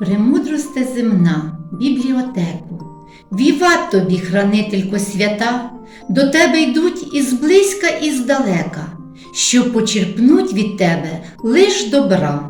Премудросте земна, бібліотеку, віват тобі, хранителько свята, до тебе йдуть і зблизька, і здалека, щоб почерпнуть від тебе лиш добра.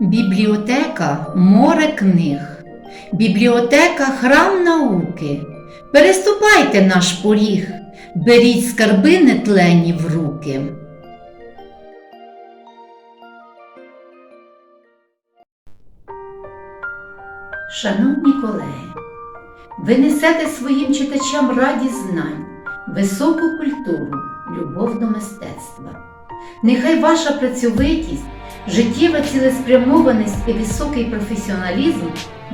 Бібліотека море книг. Бібліотека храм науки. Переступайте наш поріг, беріть скарби нетлені в руки. Шановні колеги, ви несете своїм читачам радість знань, високу культуру, любов до мистецтва. Нехай ваша працьовитість, життєва цілеспрямованість і високий професіоналізм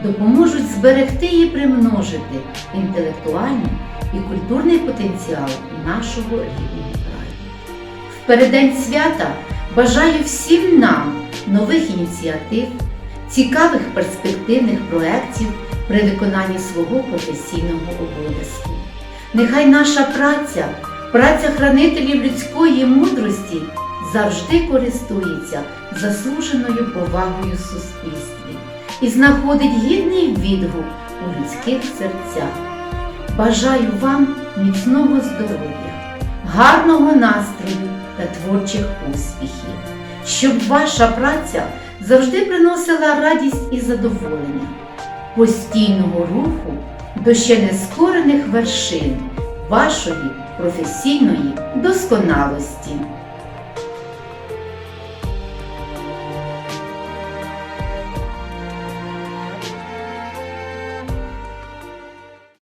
допоможуть зберегти і примножити інтелектуальний і культурний потенціал нашого рідного краю. В переддень свята бажаю всім нам нових ініціатив, цікавих перспективних проєктів при виконанні свого професійного обов'язку. Нехай наша праця, праця хранителів людської мудрості завжди користується заслуженою повагою в суспільстві і знаходить гідний відгук у людських серцях. Бажаю вам міцного здоров'я, гарного настрою та творчих успіхів, щоб ваша праця завжди приносила радість і задоволення, постійного руху до ще нескорених вершин вашої професійної досконалості.